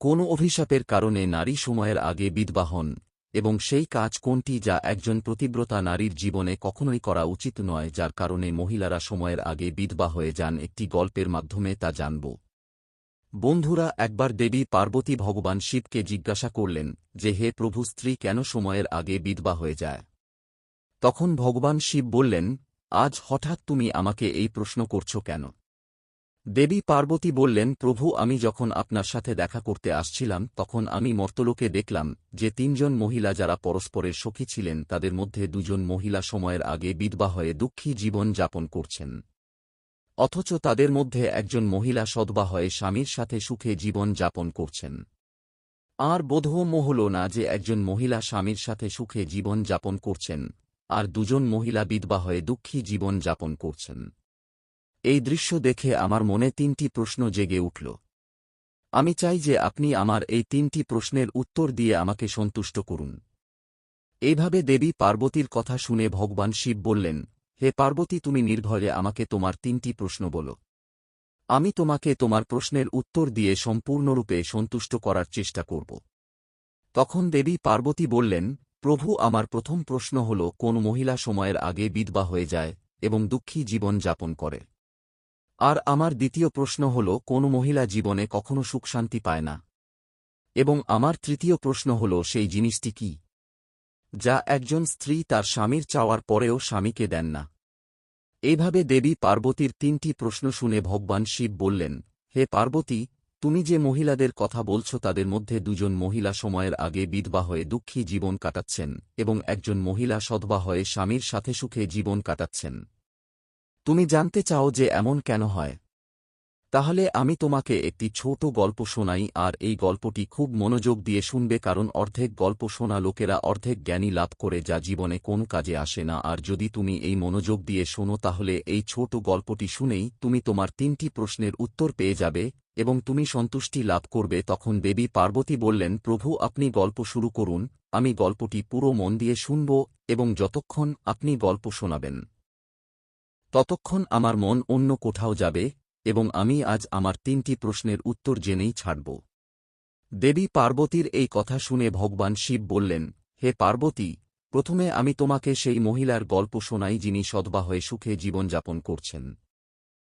কোন অভিশাপের কারণে নারী সময়ের আগে বিধবা হন, এবং সেই কাজ কোনটি যা একজন প্রতিব্রতা নারীর জীবনে কখনোই করা উচিত নয় যার কারণে মহিলারা সময়ের আগে বিধবা হয়ে যান একটি গল্পের মাধ্যমে তা জানব। বন্ধুরা, একবার দেবী পার্বতী ভগবান শিবকে জিজ্ঞাসা করলেন যে, হে প্রভু, স্ত্রী কেন সময়ের আগে বিধবা হয়ে যায়? তখন ভগবান শিব বললেন, আজ হঠাৎ তুমি আমাকে এই প্রশ্ন করছ কেন? দেবী পার্বতী বললেন, প্রভু, আমি যখন আপনার সাথে দেখা করতে আসছিলাম, তখন আমি মর্তলোকে দেখলাম যে তিনজন মহিলা যারা পরস্পরের সখী ছিলেন, তাদের মধ্যে দুজন মহিলা সময়ের আগে বিধবা হয়ে দুঃখী জীবন যাপন করছেন। অথচ তাদের মধ্যে একজন মহিলা সদবা হয়ে স্বামীর সাথে সুখে জীবন যাপন করছেন। আর বোধগম্য হল না যে একজন মহিলা স্বামীর সাথে সুখে জীবন যাপন করছেন, আর দুজন মহিলা বিধবা হয়ে দুঃখী জীবন যাপন করছেন। এই দৃশ্য দেখে আমার মনে তিনটি প্রশ্ন জেগে উঠল। আমি চাই যে আপনি আমার এই তিনটি প্রশ্নের উত্তর দিয়ে আমাকে সন্তুষ্ট করুন। এইভাবে দেবী পার্বতীর কথা শুনে ভগবান শিব বললেন, হে পার্বতী, তুমি নির্ভয়ে আমাকে তোমার তিনটি প্রশ্ন বলো। আমি তোমাকে তোমার প্রশ্নের উত্তর দিয়ে সম্পূর্ণরূপে সন্তুষ্ট করার চেষ্টা করব। তখন দেবী পার্বতী বললেন, প্রভু, আমার প্রথম প্রশ্ন হল, কোন মহিলা সময়ের আগে বিধবা হয়ে যায় এবং দুঃখী জীবন যাপন করে? আর আমার দ্বিতীয় প্রশ্ন হল, কোন মহিলা জীবনে কখনো সুখ শান্তি পায় না? এবং আমার তৃতীয় প্রশ্ন হল, সেই জিনিসটি কি? যা একজন স্ত্রী তার স্বামীর চাওয়ার পরেও স্বামীকে দেন না। এইভাবে দেবী পার্বতীর তিনটি প্রশ্ন শুনে ভগবান শিব বললেন, হে পার্বতী, তুমি যে মহিলাদের কথা বলছ তাদের মধ্যে দুজন মহিলা সময়ের আগে বিধবা হয়ে দুঃখী জীবন কাটাচ্ছেন এবং একজন মহিলা সদবা হয়ে স্বামীর সাথে সুখে জীবন কাটাচ্ছেন। তুমি জানতে চাও যে এমন কেন হয়। তাহলে আমি তোমাকে একটি ছোট গল্প শোনাই, আর এই গল্পটি খুব মনোযোগ দিয়ে শুনবে কারণ অর্ধেক গল্প শোনা লোকেরা অর্ধেক জ্ঞানী লাভ করে যা জীবনে কোন কাজে আসে না। আর যদি তুমি এই মনোযোগ দিয়ে শোনো, তাহলে এই ছোট গল্পটি শুনেই তুমি তোমার তিনটি প্রশ্নের উত্তর পেয়ে যাবে এবং তুমি সন্তুষ্টি লাভ করবে। তখন দেবী পার্বতী বললেন, প্রভু, আপনি গল্প শুরু করুন। আমি গল্পটি পুরো মন দিয়ে শুনব এবং যতক্ষণ আপনি গল্প শোনাবেন। ততক্ষণ আমার মন অন্য কোথাও যাবে, এবং আমি আজ আমার তিনটি প্রশ্নের উত্তর জেনেই ছাড়ব। দেবী পার্বতীর এই কথা শুনে ভগবান শিব বললেন, হে পার্বতী, প্রথমে আমি তোমাকে সেই মহিলার গল্প শোনাই যিনি সদবা হয়ে সুখে জীবনযাপন করছেন।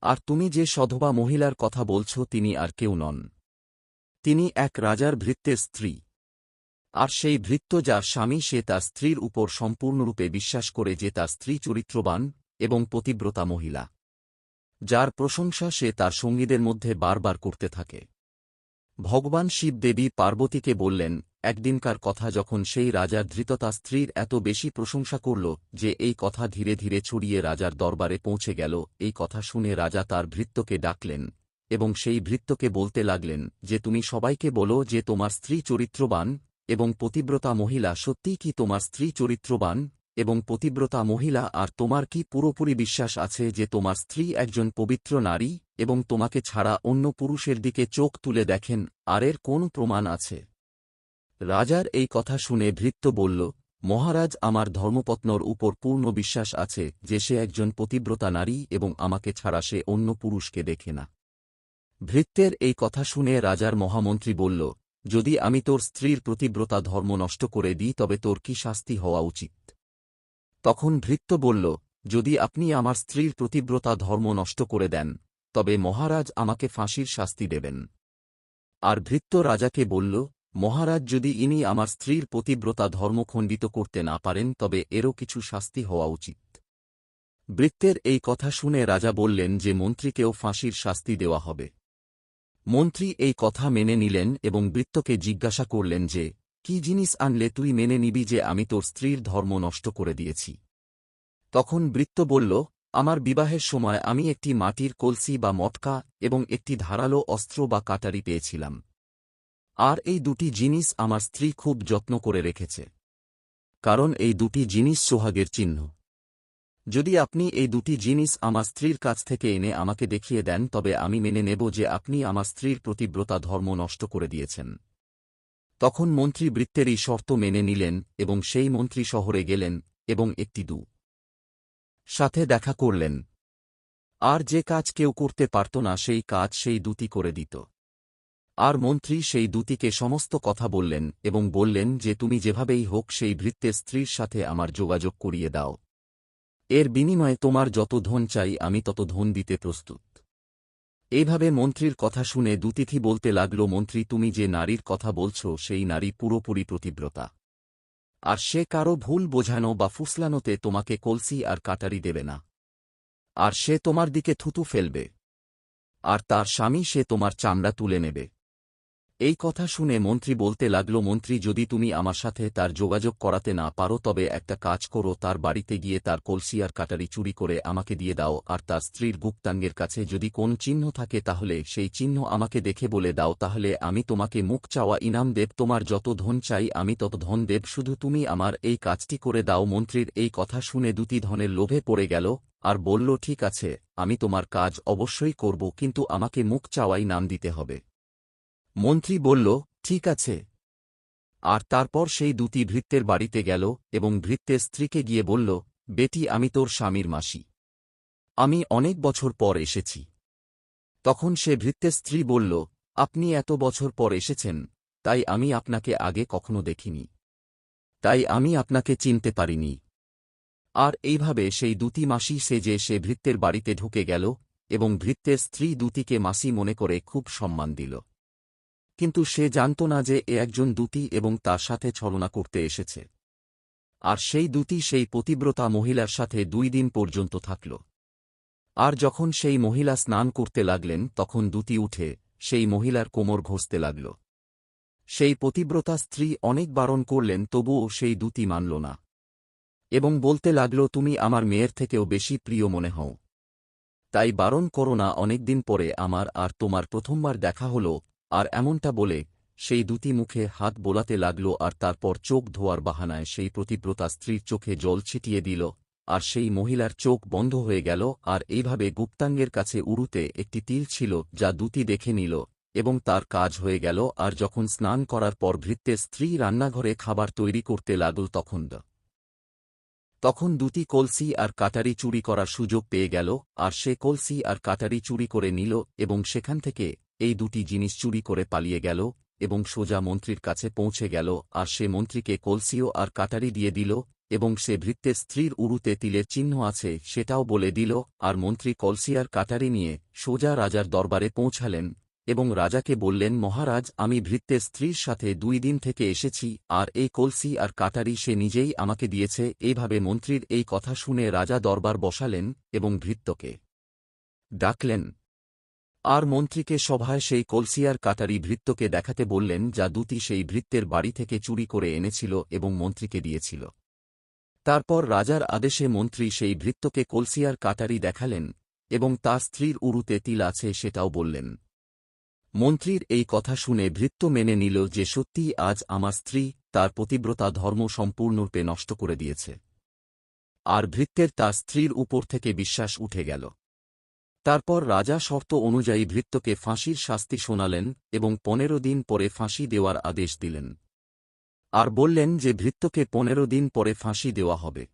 আর তুমি যে সধবা মহিলার কথা বলছ তিনি আর কেউ নন। তিনি এক রাজার ভৃত্যের স্ত্রী। আর সেই ভৃত্য যার স্বামী সে তার স্ত্রীর উপর সম্পূর্ণরূপে বিশ্বাস করে যে তার স্ত্রী চরিত্রবান এবং পতিব্রতা মহিলা, যার প্রশংসা সে তার সঙ্গীদের মধ্যে বারবার করতে থাকে। ভগবান শিব দেবী পার্বতীকে বললেন, একদিনকার কথা যখন সেই রাজার ধৃততা স্ত্রীর এত বেশি প্রশংসা করল যে এই কথা ধীরে ধীরে ছড়িয়ে রাজার দরবারে পৌঁছে গেল, এই কথা শুনে রাজা তার ভৃত্যকে ডাকলেন এবং সেই ভৃত্যকে বলতে লাগলেন, যে তুমি সবাইকে বলো যে তোমার স্ত্রী চরিত্রবান এবং পতিব্রতা মহিলা সত্যিই কি তোমার স্ত্রী চরিত্রবান? এবং পতিব্রতা মহিলা, আর তোমার কি পুরোপুরি বিশ্বাস আছে যে তোমার স্ত্রী একজন পবিত্র নারী এবং তোমাকে ছাড়া অন্য পুরুষের দিকে চোখ তুলে দেখেন আর এর কোন প্রমাণ আছে? রাজার এই কথা শুনে ভৃত্য বলল, মহারাজ, আমার ধর্মপত্নর উপর পূর্ণ বিশ্বাস আছে যে সে একজন পতিব্রতা নারী এবং আমাকে ছাড়া সে অন্য পুরুষকে দেখে না। ভৃত্যের এই কথা শুনে রাজার মহামন্ত্রী বলল, যদি আমি তোর স্ত্রীর প্রতিব্রতা ধর্ম নষ্ট করে দিই, তবে তোর কি শাস্তি হওয়া উচিত? তখন ভৃত্য বলল, যদি আপনি আমার স্ত্রীর প্রতিব্রতা ধর্ম নষ্ট করে দেন, তবে মহারাজ আমাকে ফাঁসির শাস্তি দেবেন। আর ভৃত্য রাজাকে বলল, মহারাজ যদি ইনি আমার স্ত্রীর পতিব্রতা ধর্ম খণ্ডিত করতে না পারেন, তবে এরও কিছু শাস্তি হওয়া উচিত। বৃত্তের এই কথা শুনে রাজা বললেন যে মন্ত্রীকেও ফাঁসির শাস্তি দেওয়া হবে। মন্ত্রী এই কথা মেনে নিলেন এবং বৃত্তকে জিজ্ঞাসা করলেন যে কি জিনিস আনলে তুই মেনে নিবি যে আমি তোর স্ত্রীর ধর্ম নষ্ট করে দিয়েছি? তখন বৃত্ত বলল, আমার বিবাহের সময় আমি একটি মাটির কলসি বা মটকা এবং একটি ধারালো অস্ত্র বা কাটারি পেয়েছিলাম। আর এই দুটি জিনিস আমার স্ত্রী খুব যত্ন করে রেখেছে। কারণ এই দুটি জিনিস সোহাগের চিহ্ন। যদি আপনি এই দুটি জিনিস আমার স্ত্রীর কাছ থেকে এনে আমাকে দেখিয়ে দেন, তবে আমি মেনে নেব যে আপনি আমার স্ত্রীর প্রতিব্রতা ধর্ম নষ্ট করে দিয়েছেন। তখন মন্ত্রী বৃত্তের এই শর্ত মেনে নিলেন এবং সেই মন্ত্রী শহরে গেলেন এবং একটি দু সাথে দেখা করলেন। আর যে কাজ কেউ করতে পারত না, সেই কাজ সেই দুটি করে দিত। আর মন্ত্রী সেই দূতিকে সমস্ত কথা বললেন এবং বললেন যে, তুমি যেভাবেই হোক সেই ভৃত্যের স্ত্রীর সাথে আমার যোগাযোগ করিয়ে দাও। এর বিনিময়ে তোমার যত ধন চাই, আমি তত ধন দিতে প্রস্তুত। এইভাবে মন্ত্রীর কথা শুনে দুতিথি বলতে লাগল, মন্ত্রী, তুমি যে নারীর কথা বলছ, সেই নারী পুরোপুরি প্রতিব্রতা। আর সে কারও ভুল বোঝানো বা ফুসলানোতে তোমাকে কলসি আর কাটারি দেবে না। আর সে তোমার দিকে থুতু ফেলবে। আর তার স্বামী সে তোমার চামড়া তুলে নেবে। এই কথা শুনে মন্ত্রী বলতে লাগল, মন্ত্রী, যদি তুমি আমার সাথে তার যোগাযোগ করাতে না পারো, তবে একটা কাজ করো, তার বাড়িতে গিয়ে তার কলসি আর কাটারি চুরি করে আমাকে দিয়ে দাও, আর তার স্ত্রীর গুপ্তাঙ্গের কাছে যদি কোন চিহ্ন থাকে, তাহলে সেই চিহ্ন আমাকে দেখে বলে দাও, তাহলে আমি তোমাকে মুখ চাওয়া ইনাম দেব, তোমার যত ধন চাই আমি তত ধন দেব, শুধু তুমি আমার এই কাজটি করে দাও। মন্ত্রীর এই কথা শুনে দুটি ধনের লোভে পড়ে গেল, আর বলল, ঠিক আছে, আমি তোমার কাজ অবশ্যই করব, কিন্তু আমাকে মুখ চাওয়াই নাম দিতে হবে। মন্ত্রী বলল, ঠিক আছে। আর তারপর সেই দুটি ভৃত্যের বাড়িতে গেল এবং ভৃত্যের স্ত্রীকে গিয়ে বলল, বেটি, আমি তোর স্বামীর মাসি। আমি অনেক বছর পর এসেছি। তখন সে ভৃত্যের স্ত্রী বলল, আপনি এত বছর পর এসেছেন, তাই আমি আপনাকে আগে কখনো দেখিনি। তাই আমি আপনাকে চিনতে পারিনি। আর এইভাবে সেই দুটি মাসি সেজে সে ভৃত্যের বাড়িতে ঢুকে গেল এবং ভৃত্যের স্ত্রী দুটিকে মাসি মনে করে খুব সম্মান দিল। কিন্তু সে জানত না যে এ একজন দুটি এবং তার সাথে ছলনা করতে এসেছে। আর সেই দুটি সেই পতিব্রতা মহিলার সাথে দুই দিন পর্যন্ত থাকল। আর যখন সেই মহিলা স্নান করতে লাগলেন, তখন দুটি উঠে সেই মহিলার কোমর ঘষতে লাগল। সেই পতিব্রতা স্ত্রী অনেক বারণ করলেন, তবুও সেই দুটি মানল না। এবং বলতে লাগল, তুমি আমার মেয়ের থেকেও বেশি প্রিয় মনে হও। তাই বারণ করো না অনেকদিন পরে আমার আর তোমার প্রথমবার দেখা হল আর এমনটা বলে, সেই দুটি মুখে হাত বোলাতে লাগল আর তারপর চোখ ধোয়ার বাহানায় সেই প্রতিব্রতা স্ত্রীর চোখে জল ছিটিয়ে দিল, আর সেই মহিলার চোখ বন্ধ হয়ে গেল আর এইভাবে গুপ্তাঙ্গের কাছে উড়ুতে একটি তিল ছিল যা দুটি দেখে নিল, এবং তার কাজ হয়ে গেল আর যখন স্নান করার পর ভৃত্যের স্ত্রী রান্নাঘরে খাবার তৈরি করতে লাগল তখন তখন দুটি কলসি আর কাটারি চুরি করার সুযোগ পেয়ে গেল, আর সে কলসি আর কাটারি চুরি করে নিল এবং সেখান থেকে এই দুটি জিনিস চুরি করে পালিয়ে গেল এবং সোজা মন্ত্রীর কাছে পৌঁছে গেল, আর সে মন্ত্রীকে কলসিও আর কাটারি দিয়ে দিল এবং সে ভৃত্যের স্ত্রীর উরুতে তিলের চিহ্ন আছে সেটাও বলে দিল, আর মন্ত্রী কলসি আর কাটারি নিয়ে সোজা রাজার দরবারে পৌঁছালেন। এবং রাজাকে বললেন, মহারাজ, আমি ভৃত্যের স্ত্রীর সাথে দুই দিন থেকে এসেছি, আর এই কলসি আর কাটারি সে নিজেই আমাকে দিয়েছে। এইভাবে মন্ত্রীর এই কথা শুনে রাজা দরবার বসালেন এবং ভৃত্যকে ডাকলেন। আর মন্ত্রীকে সভায় সেই কলসিয়ার কাটারি ভৃত্যকে দেখাতে বললেন, যা দুটি সেই ভৃত্যের বাড়ি থেকে চুরি করে এনেছিল এবং মন্ত্রীকে দিয়েছিল। তারপর রাজার আদেশে মন্ত্রী সেই ভৃত্যকে কলসিয়ার কাটারি দেখালেন এবং তার স্ত্রীর উরুতে তিল আছে সেটাও বললেন। মন্ত্রীর এই কথা শুনে ভৃত্য মেনে নিল যে সত্যিই আজ আমার স্ত্রী তার পতিব্রতা ধর্ম সম্পূর্ণরূপে নষ্ট করে দিয়েছে। আর ভৃত্যের তার স্ত্রীর উপর থেকে বিশ্বাস উঠে গেল। তারপর রাজা শর্ত অনুযায়ী ভৃত্যকে ফাঁসির শাস্তি শোনালেন এবং পনেরো দিন পরে ফাঁসি দেওয়ার আদেশ দিলেন। আর বললেন যে ভৃত্যকে পনেরো দিন পরে ফাঁসি দেওয়া হবে।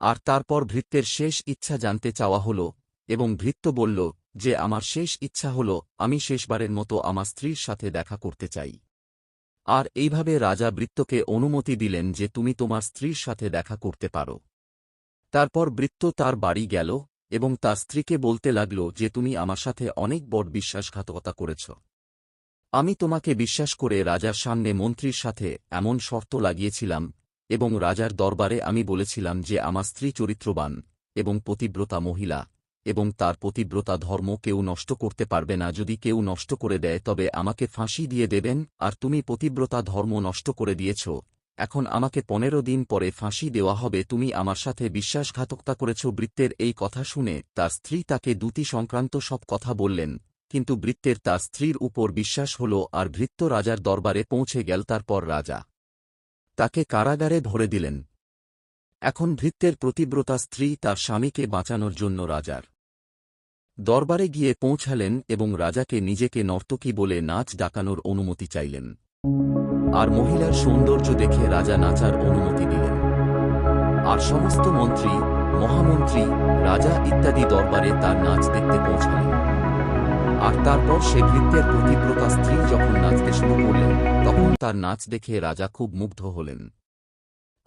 আর তারপর ভৃত্যের শেষ ইচ্ছা জানতে চাওয়া হল এবং ভৃত্য বলল, যে আমার শেষ ইচ্ছা হল, আমি শেষবারের মতো আমার স্ত্রীর সাথে দেখা করতে চাই। আর এইভাবে রাজা বৃত্তকে অনুমতি দিলেন যে তুমি তোমার স্ত্রীর সাথে দেখা করতে পারো। তারপর বৃত্ত তার বাড়ি গেল, এবং তার স্ত্রীকে বলতে লাগল যে তুমি আমার সাথে অনেক বড় বিশ্বাসঘাতকতা করেছ। আমি তোমাকে বিশ্বাস করে রাজার সামনে মন্ত্রীর সাথে এমন শর্ত লাগিয়েছিলাম, এবং রাজার দরবারে আমি বলেছিলাম যে আমার স্ত্রী চরিত্রবান এবং পতিব্রতা মহিলা। এবং তার পতিব্রতা ধর্ম কেউ নষ্ট করতে পারবে না। যদি কেউ নষ্ট করে দেয়, তবে আমাকে ফাঁসি দিয়ে দেবেন, আর তুমি পতিব্রতা ধর্ম নষ্ট করে দিয়েছ। এখন আমাকে পনেরো দিন পরে ফাঁসি দেওয়া হবে। তুমি আমার সাথে বিশ্বাসঘাতকতা করেছ। বৃত্তের এই কথা শুনে তার স্ত্রী তাকে দুটি সংক্রান্ত সব কথা বললেন, কিন্তু বৃত্তের তার স্ত্রীর উপর বিশ্বাস হল, আর ভৃত্য রাজার দরবারে পৌঁছে গেল তারপর রাজা তাকে কারাগারে ধরে দিলেন। এখন ভৃত্যের প্রতিব্রতা স্ত্রী তার স্বামীকে বাঁচানোর জন্য রাজার দরবারে গিয়ে পৌঁছালেন এবং রাজাকে নিজেকে নর্তকী বলে নাচ ডাকানোর অনুমতি চাইলেন। আর মহিলার সৌন্দর্য দেখে রাজা নাচার অনুমতি দিলেন। আর সমস্ত মন্ত্রী, মহামন্ত্রী, রাজা ইত্যাদি দরবারে তার নাচ দেখতে পৌঁছালেন। আর তারপর সে ভৃত্যের প্রতিব্রতা স্ত্রী যখন নাচতে শুরু করলেন, তখন তার নাচ দেখে রাজা খুব মুগ্ধ হলেন।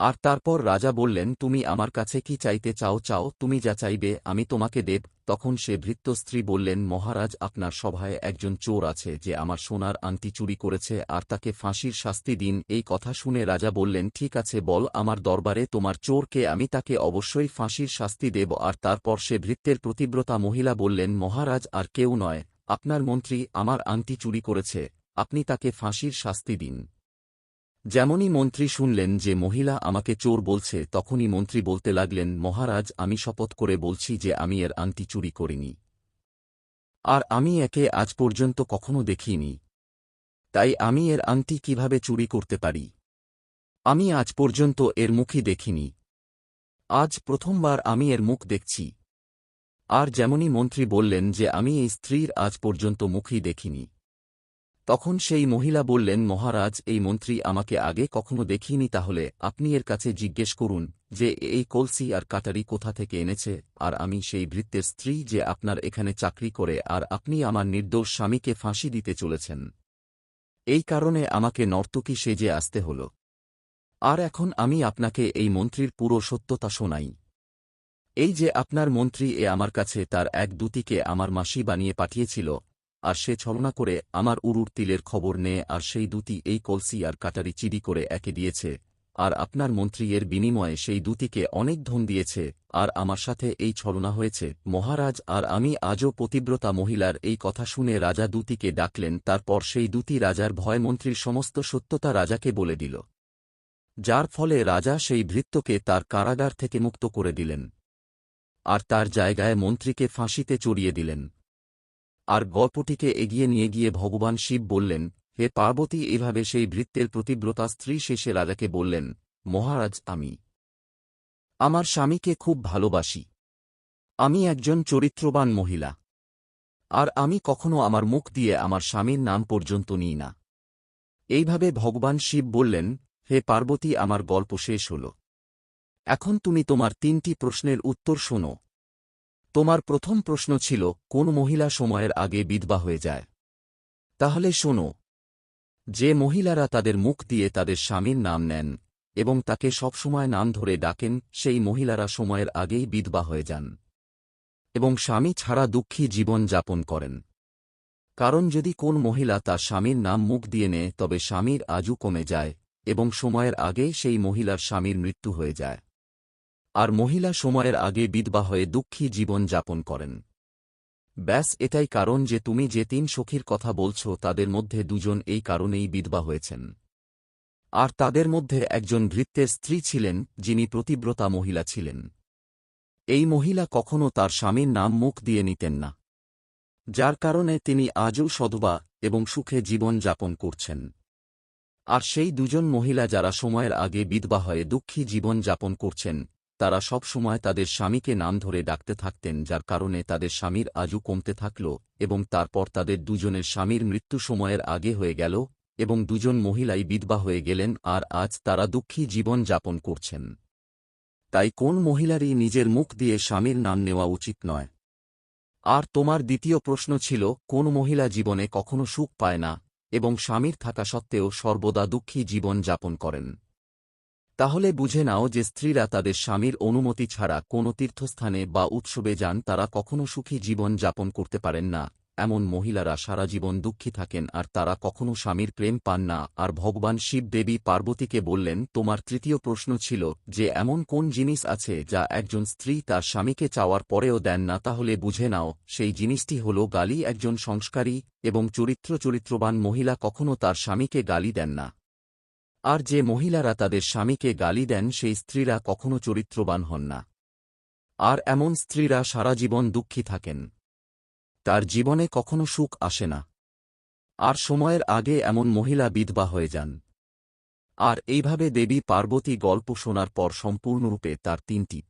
আর তারপর রাজা বললেন, তুমি আমার কাছে কি চাইতে চাও চাও, তুমি যা চাইবে, আমি তোমাকে দেব। তখন সে ভৃত্য স্ত্রী বললেন, মহারাজ, আপনার সভায় একজন চোর আছে যে আমার সোনার আংটি চুরি করেছে আর তাকে ফাঁসির শাস্তি দিন। এই কথা শুনে রাজা বললেন, ঠিক আছে, বল, আমার দরবারে তোমার চোরকে আমি তাকে অবশ্যই ফাঁসির শাস্তি দেব। আর তারপর সে ভৃত্যের প্রতিব্রতা মহিলা বললেন, মহারাজ, আর কেউ নয়। আপনার মন্ত্রী আমার আংটি চুরি করেছে। আপনি তাকে ফাঁসির শাস্তি দিন। যেমনই মন্ত্রী শুনলেন যে মহিলা আমাকে চোর বলছে, তখনই মন্ত্রী বলতে লাগলেন, মহারাজ, আমি শপথ করে বলছি যে আমি এর আংটি চুরি করিনি। আর আমি একে আজ পর্যন্ত কখনো দেখিনি। তাই আমি এর আংটি কীভাবে চুরি করতে পারি? আমি আজ পর্যন্ত এর মুখই দেখিনি। আজ প্রথমবার আমি এর মুখ দেখছি। আর যেমনই মন্ত্রী বললেন যে আমি এই স্ত্রীর আজ পর্যন্ত মুখই দেখিনি। তখন সেই মহিলা বললেন, মহারাজ, এই মন্ত্রী আমাকে আগে কখনো দেখিনি, তাহলে আপনি এর কাছে জিজ্ঞেস করুন যে এই কলসি আর কাটারি কোথা থেকে এনেছে, আর আমি সেই ভৃত্যের স্ত্রী যে আপনার এখানে চাকরি করে, আর আপনি আমার নির্দোষ স্বামীকে ফাঁসি দিতে চলেছেন। এই কারণে আমাকে নর্তকী সেজে আসতে হল। আর এখন আমি আপনাকে এই মন্ত্রীর পুরো সত্যতা শোনাই। এই যে আপনার মন্ত্রী এ আমার কাছে তার এক দুটিকে আমার মাসি বানিয়ে পাঠিয়েছিল আর সে ছলনা করে আমার উরুর তিলের খবর নেয় আর সেই দুটি এই কলসি আর কাটারি চিড়ি করে একে দিয়েছে। আর আপনার মন্ত্রী এর বিনিময়ে সেই দুটিকে অনেক ধন দিয়েছে, আর আমার সাথে এই ছলনা হয়েছে। মহারাজ, আর আমি আজও পতিব্রতা মহিলার এই কথা শুনে রাজা দুটিকে ডাকলেন, তারপর সেই দুটি রাজার ভয় মন্ত্রীর সমস্ত সত্যতা রাজাকে বলে দিল। যার ফলে রাজা সেই ভৃত্যকে তার কারাগার থেকে মুক্ত করে দিলেন। আর তার জায়গায় মন্ত্রীকে ফাঁসিতে চড়িয়ে দিলেন। আর গল্পটিকে এগিয়ে নিয়ে গিয়ে ভগবান শিব বললেন, হে পার্বতী, এভাবে সেই ভৃত্যের প্রতিব্রতা স্ত্রী শেষে রাজাকে বললেন, মহারাজ, আমি আমার স্বামীকে খুব ভালোবাসি। আমি একজন চরিত্রবান মহিলা। আর আমি কখনো আমার মুখ দিয়ে আমার স্বামীর নাম পর্যন্ত নিই না। এইভাবে ভগবান শিব বললেন, হে পার্বতী, আমার গল্প শেষ হল। এখন তুমি তোমার তিনটি প্রশ্নের উত্তর শোনো। তোমার প্রথম প্রশ্ন ছিল, কোন মহিলা সময়ের আগে বিধবা হয়ে যায়? তাহলে শোনো। যে মহিলারা তাদের মুখ দিয়ে তাদের স্বামীর নাম নেন, এবং তাকে সবসময় নাম ধরে ডাকেন, সেই মহিলারা সময়ের আগেই বিধবা হয়ে যান। এবং স্বামী ছাড়া দুঃখী জীবন যাপন করেন। কারণ যদি কোন মহিলা তার স্বামীর নাম মুখ দিয়ে নেয়, তবে স্বামীর আজু কমে যায়, এবং সময়ের আগে সেই মহিলার স্বামীর মৃত্যু হয়ে যায়। আর মহিলা সময়ের আগে বিধবা হয়ে দুঃখী জীবন যাপন করেন। ব্যাস, এটাই কারণ যে তুমি যে তিন সখীর কথা বলছ, তাদের মধ্যে দুজন এই কারণেই বিধবা হয়েছেন। আর তাদের মধ্যে একজন ভৃত্যের স্ত্রী ছিলেন, যিনি প্রতিব্রতা মহিলা ছিলেন। এই মহিলা কখনও তার স্বামীর নাম মুখ দিয়ে নিতেন না। যার কারণে তিনি আজও সধবা এবং সুখে জীবন যাপন করছেন। আর সেই দুজন মহিলা যারা সময়ের আগে বিধবা হয়ে দুঃখী জীবন যাপন করছেন তারা সব সময় তাদের স্বামীকে নাম ধরে ডাকতে থাকতেন, যার কারণে তাদের স্বামীর আজু কমতে থাকল এবং তারপর তাদের দুজনের স্বামীর মৃত্যু সময়ের আগে হয়ে গেল এবং দুজন মহিলাই বিধবা হয়ে গেলেন আর আজ তারা দুঃখী জীবন যাপন করছেন। তাই কোন মহিলারই নিজের মুখ দিয়ে স্বামীর নাম নেওয়া উচিত নয়। আর তোমার দ্বিতীয় প্রশ্ন ছিল, কোন মহিলা জীবনে কখনো সুখ পায় না এবং স্বামীর থাকা সত্ত্বেও সর্বদা দুঃখী জীবন যাপন করেন। তাহলে বুঝে নাও যে স্ত্রীরা তাদের স্বামীর অনুমতি ছাড়া কোনো তীর্থস্থানে বা উৎসবে যান তারা কখনো সুখী জীবন যাপন করতে পারেন না। এমন মহিলারা সারা জীবন দুঃখী থাকেন আর তারা কখনো স্বামীর প্রেম পান না। আর ভগবান শিব দেবী পার্বতীকে বললেন, তোমার তৃতীয় প্রশ্ন ছিল যে এমন কোন জিনিস আছে যা একজন স্ত্রী তার স্বামীকে চাওয়ার পরেও দেন না? তাহলে বুঝে নাও, সেই জিনিসটি হল গালি। একজন সংস্কারী এবং চরিত্র চরিত্রবান মহিলা কখনো তার স্বামীকে গালি দেন না। আর যে মহিলারা তাদের স্বামীকে গালি দেন, সেই স্ত্রীরা কখনো চরিত্রবান হন না। আর এমন স্ত্রীরা সারা জীবন দুঃখী থাকেন। তার জীবনে কখনো সুখ আসে না। আর সময়ের আগে এমন মহিলা বিধবা হয়ে যান। আর এইভাবে দেবী পার্বতী গল্প শোনার পর সম্পূর্ণরূপে তার তিনটি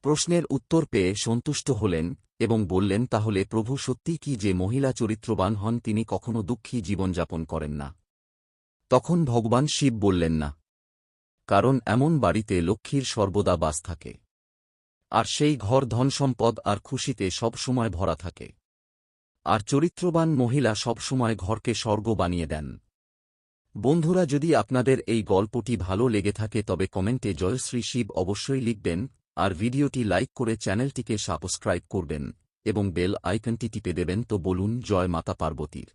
প্রশ্নের উত্তর পেয়ে সন্তুষ্ট হলেন এবং বললেন, তাহলে প্রভু সত্যি কি যে মহিলা চরিত্রবান হন, তিনি কখনো দুঃখী জীবনযাপন করেন না। তখন ভগবান শিব বললেন না, কারণ এমন বাড়িতে লক্ষ্মীর সর্বদা বাস থাকে। আর সেই ঘর ধনসম্পদ আর খুশিতে সব সময় ভরা থাকে। আর চরিত্রবান মহিলা সবসময় ঘরকে স্বর্গ বানিয়ে দেন। বন্ধুরা, যদি আপনাদের এই গল্পটি ভালো লেগে থাকে, তবে কমেন্টে জয়শ্রী শিব অবশ্যই লিখবেন, আর ভিডিওটি লাইক করে চ্যানেলটিকে সাবস্ক্রাইব করবেন এবং বেল আইকনটি টিপে দেবেন। তো বলুন, জয় মাতা পার্বতীর।